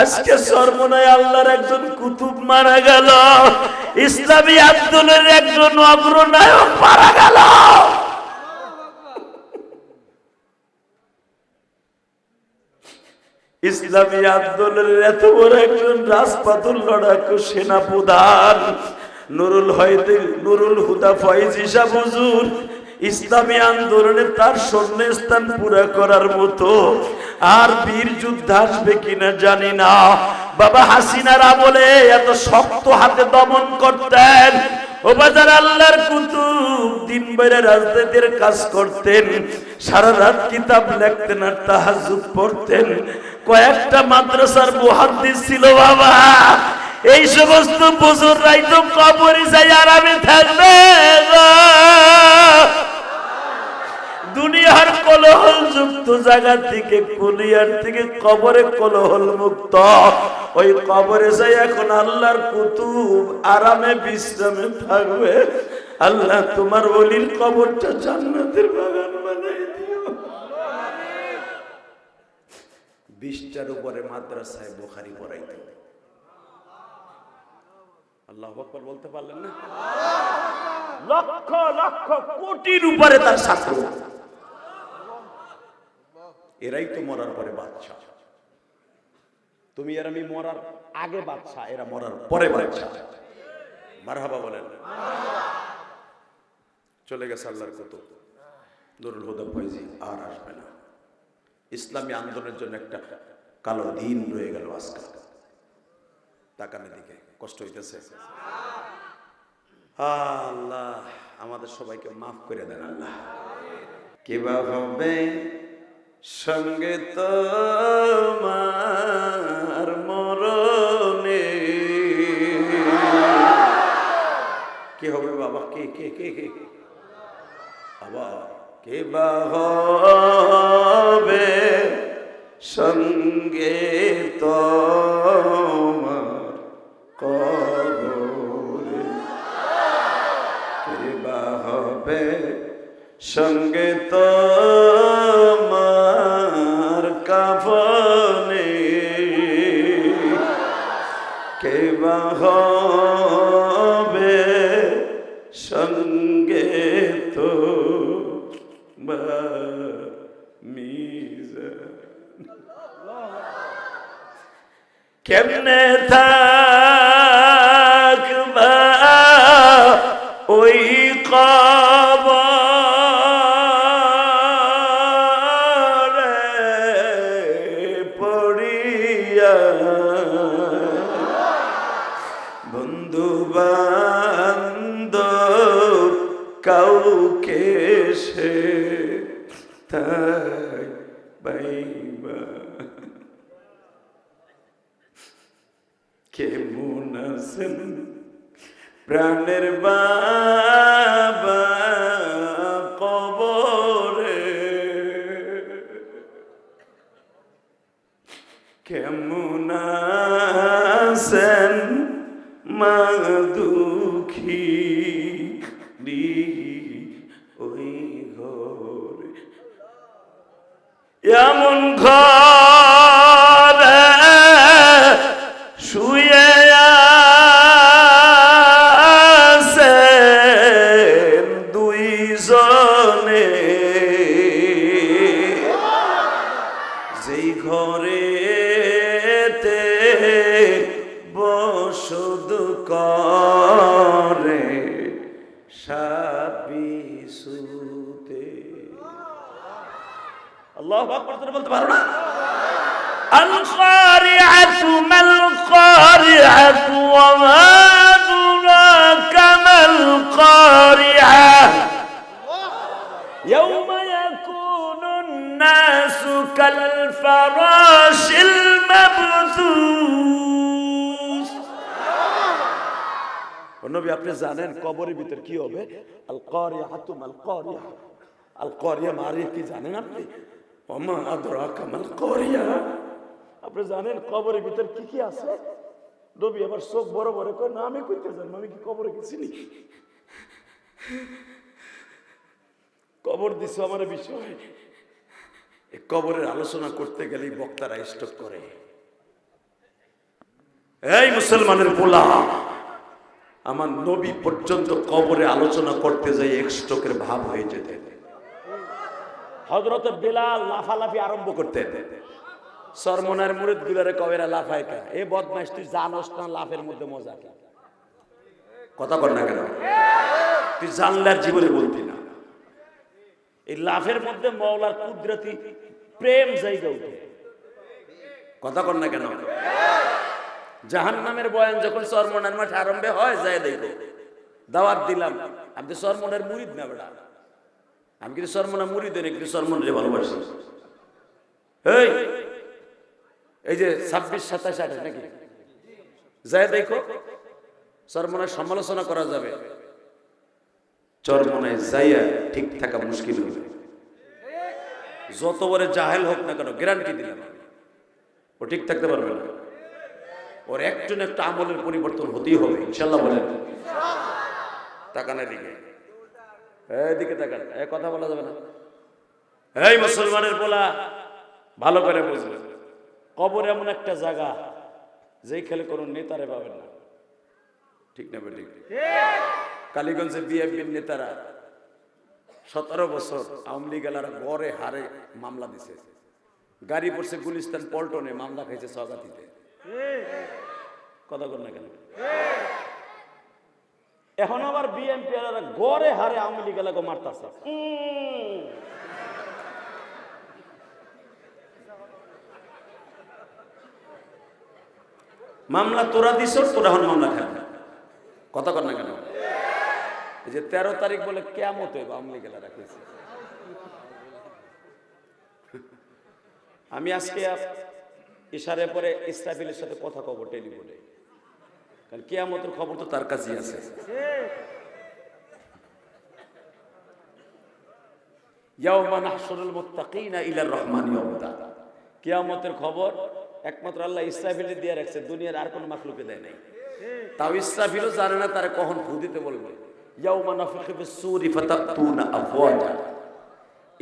আজকে সর্বনায় আল্লাহর একজন কুতুব মারা গেল। ইসলামী আন্দোলনের একজন অগ্রনায়ক মারা গেল। ইসলামী আন্দোলনের এত বড় একজন রাজপাতুল লড়াকু সেনাপ্রধান, নুরুল হয়তে নুরুল হুদা ফয়েজ হিসাব হুজুর, ইসলামী আন্দোলনে তার স্বর্ণ স্থান পুরা করার মতো আর বীর যুদ্ধ আসবে কিনা জানি না। বাবা হাসিনারা বলে এত শক্ত হাতে দমন করতেন। ও বাজার আল্লাহর কাজ করতেন। কয়েকটা মাদ্রাসার ছিল বাবা। এই সমস্ত বুজুররাই তো কবরে যাই আরামে থাকবে। দুনিয়ার কোলাহল যুক্ত জায়গা থেকে কুলিয়ার থেকে কবরে কোলাহল মুক্ত ওই কবরে যাই এখন আল্লাহর কুতুব আরামে বিশ্রামে থাকবে। আল্লাহ তোমার বলির কবরটা জান্নাতের বাগান বানাই দিও। বিশটার উপরে মাদ্রাসায় বোখারি পড়াইতে আল্লাহ আকবার বলতে পারলেন না? লক্ষ লক্ষ কোটির উপরে তার ছাত্র। এরাই তো মরার পরে বাচ্চা তুমি আর আমি মরার আগে বাচ্চা এরা মরার পরে বাচ্চা মারহাবা বলেন। চলে গেছে আল্লাহর কত নুরুল হুদা ফয়জি আর আসবে না। ইসলামী আন্দোলনের জন্য একটা কালো দিন রয়ে গেল আজকাল। তাকানের দিকে কষ্ট হইতেছে। আল্লাহ, আমাদের সবাইকে মাফ করে দেন আল্লাহ। কিবা হবে? সঙ্গে তোমার মরণে। কি হবে বাবা? কে কে কে কে? বাবা, কে বা হবে সঙ্গে তোমার কবরে? কে বা হবে সঙ্গে তোমার কেমনে থাকবা ওই কবরে পড়িয়া বন্ধু বান্ধব প্রাণের বাবা কবরে। কেমন আছেন মা দুঃখী ওই ঘরে? এমন ঘরে বসদ করে সাবিসুতে আল্লাহ আকবার তোরা বলতে পারো না القارعة ما القارعة وما আপনি জানেন কবরের ভিতর কি হবে? আল কারিয়া হাতুম আল কারিয়া আল কারিয়া মারিয়া কি জানেন আপনি? আপনি জানেন কবরের ভিতর কি কি আছে? চোখ বড় বড় কয় না আমি জানব আমি কি কবরে কবর দিছ আমার বিষয়। এই কবরের আলোচনা করতে গেলেই বক্তারা স্টক করে। এই মুসলমানের পোলা! আমার নবী পর্যন্ত কবরে আলোচনা করতে যাই, এক স্ট্রোকের ভাব হয়ে যেতে। হজরত বেলাল লাফালাফি আরম্ভ করতেন। সরমনার মুরিদ গুলারে কবেরা লাফায় কা এ বদমাইশ, তুই জানোস না লাফের মধ্যে মজা কি? কথা কর না কেন? তুই জানলার জীবনে বলতি না। এই লাফের মধ্যে মৌলার কুদরতি প্রেম জায়গা উঠে। কথা কর না কেন? জাহান নামের বয়ান যখন সরমনার মাঠে আরম্ভে হয়, যায় দেখো। দাওয়াত দিলাম। আমি তো সরমনের মুরিদ না বেড়া আমি কিন্তু সরমনা মুরিদ নেই কিন্তু সরমনের ভালোবাসি। এই এই যে ছাব্বিশ, সাতাশ, আঠাশ নাকি? যায় দেখো। সরমনার সমালোচনা করা যাবে। চরমনায় যাইয়া ঠিক থাকা মুশকিল হবে। যত বড় জাহেল হোক না কেন গ্যারান্টি দিলাম। ও ঠিক থাকতে পারবে না। ওর একজন একটা আমলের পরিবর্তন হতেই হবে ইনশাল্লাহ বলেন। তাকানের দিকে। এদিকে তাকান। এ কথা বলা যাবে না। এই মুসলমানের বলা ভালো করে বুঝবে। কবর এমন একটা জায়গা, যেই খেলে কোনো নেতারে পাবেন না। ঠিক না ঠিক কালীগঞ্জে বিএনপির নেতারা সতেরো বছর আওয়ামী লীগ এলারা গড়ে হারে মামলা দিছে। গাড়ি পড়ছে গুলিস্তান পল্টনে, মামলা খাইছে সগাতিতে কথা কর না কেন? এখন আবার বিএনপি গড়ে হারে আওয়ামী লীগ এলাকা মারতাছে। মামলা তোরা দিস তোরা এখন মামলা খাবি। কথা কর না কেন? যে তেরো তারিখ বলে কেমত আওয়ামী লীগ রাখেছে আমি আজকে ইশারে পরে ইসরাফিলের সাথে কথা কব টেলিফোনে কারণ কেয়ামতের খবর তো তার কাছেই আছে। কিয়ামতের খবর একমাত্র আল্লাহ ইসরাফিলে দিয়ে রাখছে, দুনিয়ার আর কোন মাখলুকে দেয় নাই। তাও ইসরাফিলও জানে না তারা কখন ফু বলবে।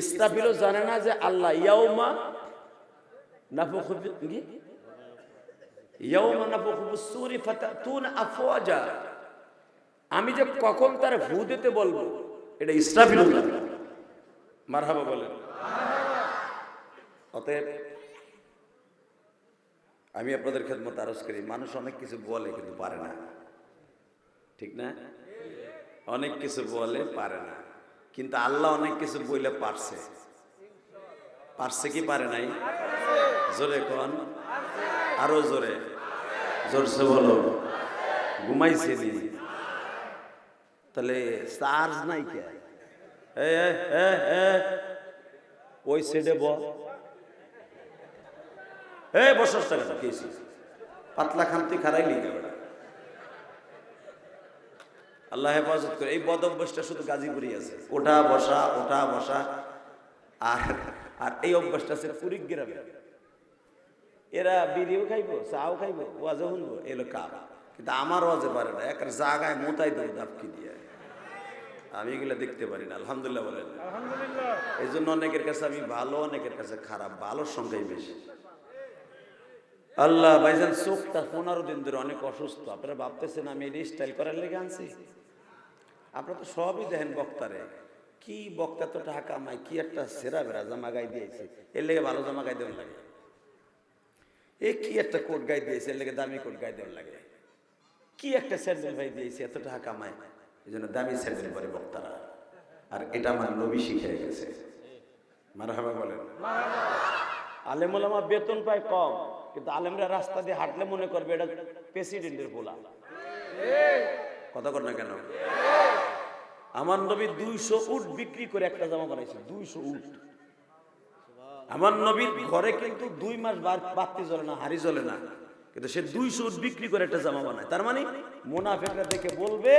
ইসরাফিলও জানে না যে আল্লাহ ইয়াউমা নাফিখু কি ইয়াউমা নাফিখু ফিস-সূরি ফাতাতুনা আফওয়াজা আমি যে কখন তার ফু দিতে বলব, এটা না। মারহাবা বলেন। অতএব, আমি আপনাদের খেদমত আরজ করি। মানুষ অনেক কিছু বলে কিন্তু পারে না। ঠিক না? অনেক কিছু বলে পারে না। কিন্তু আল্লাহ অনেক কিছু বইলে পারছে। পারছে কি পারে নাই? জোরে কন? আরও জোরে। জোরসে বলো। ঘুমাইছে তাহলে চার্জ নাই কে? ওই সেডে ব। এ বসস টাকা খেয়েছি পাতলা খান খারাই লিখে বেড়া আল্লাহ হেফাজত করে। এই বদ অভ্যাসটা শুধু গাজীপুরি আছে। ওটা বসা ওটা বসা। আর আর এই অভ্যাসটা আছে কুড়িগ্রামে। এরা বিড়িও খাইবো চাও খাইবো ওয়াজে শুনব এলো কাপ। কিন্তু আমার ওয়াজে পারে না এক জায়গায় মোতাই দেবো দাপকি দিয়ে। আমি এগুলো দেখতে পারি না আলহামদুলিল্লাহ বলেন। এই জন্য অনেকের কাছে আমি ভালো অনেকের কাছে খারাপ ভালোর সংখ্যাই বেশি। আল্লাহ ভাইজান চোখটা পনেরো দিন ধরে অনেক অসুস্থ। আপনারা ভাবতেছেন আমি এই স্টাইল করার লেগে আনছি? আপনারা তো সবই দেখেন বক্তারে। কি বক্তা তো টাকা কামায় কি একটা সেরা বেড়া জামা গাই দিয়েছে। এর লেগে ভালো জামা গাই দেওয়ার লাগে। এ কি একটা কোট গাই দিয়েছে? এর লেগে দামি কোট গাই দেওয়ার লাগে। কি একটা স্যান্ডেল ভাই দিয়েছে? এত টাকা কামায়। এই জন্য দামি স্যান্ডেল পরে বক্তারা। আর এটা আমার নবী শিখে গেছে মারহাবা বলেন। আলেমুলামা বেতন পায় কম কিন্তু আলেমরা রাস্তা দিয়ে হাঁটলে মনে করবে এটা প্রেসিডেন্টের পোলা। কথা কর না কেন? আমার নবী দুইশো উট বিক্রি করে একটা জামা বানাইছে। দুইশো উট। আমার নবীর ঘরে কিন্তু দুই মাস বাতি জ্বলে না, হাড়ি জ্বলে না। কিন্তু সে দুইশো বিক্রি করে একটা জামা বানায়। তার মানে মোনাফেকরা দেখে বলবে,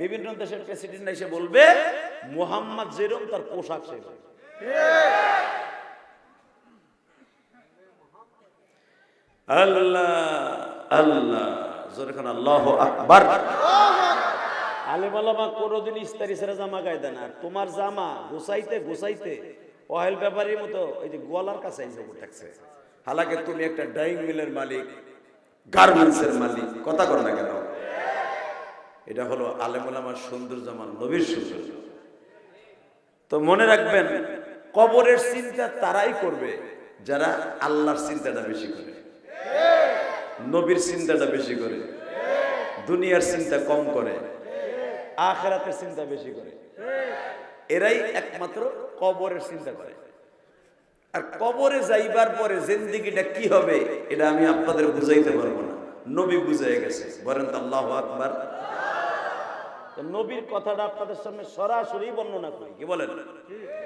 বিভিন্ন দেশের প্রেসিডেন্ট এসে বলবে, মোহাম্মদ যেরকম তার পোশাক সেরকম। আল্লাহ আল্লাহ আল্লাহ আকবার। আলেম কোনোদিন ইস্তারি ছেড়ে জামা গায়ে দেন আর তোমার জামা গোসাইতে গোসাইতে অয়েল ব্যাপারীর মতো ওই যে গোয়ালার কাছে আইসে থাকছে। হালাকে তুমি একটা ডাইং মিলের মালিক, গার্মেন্টসের মালিক, কথা কর না কেন? এটা হলো আলেমুল সুন্দর জামান নবীর সৌন্দর্য। তো মনে রাখবেন, কবরের চিন্তা তারাই করবে, যারা আল্লাহর চিন্তাটা বেশি করে। নবীর চিন্তাটা বেশি করে। দুনিয়ার চিন্তা কম করে। আখেরাতের চিন্তা বেশি করে। এরাই একমাত্র কবরের চিন্তা করে। আর কবরে যাইবার পরে জিন্দিগিটা কি হবে, এটা আমি আপনাদের বুঝাইতে পারব না। নবী বুঝাই গেছে, বলেন তো আল্লাহ আকবার। নবীর কথাটা আপনাদের সামনে সরাসরি বর্ণনা করি, কি বলেন?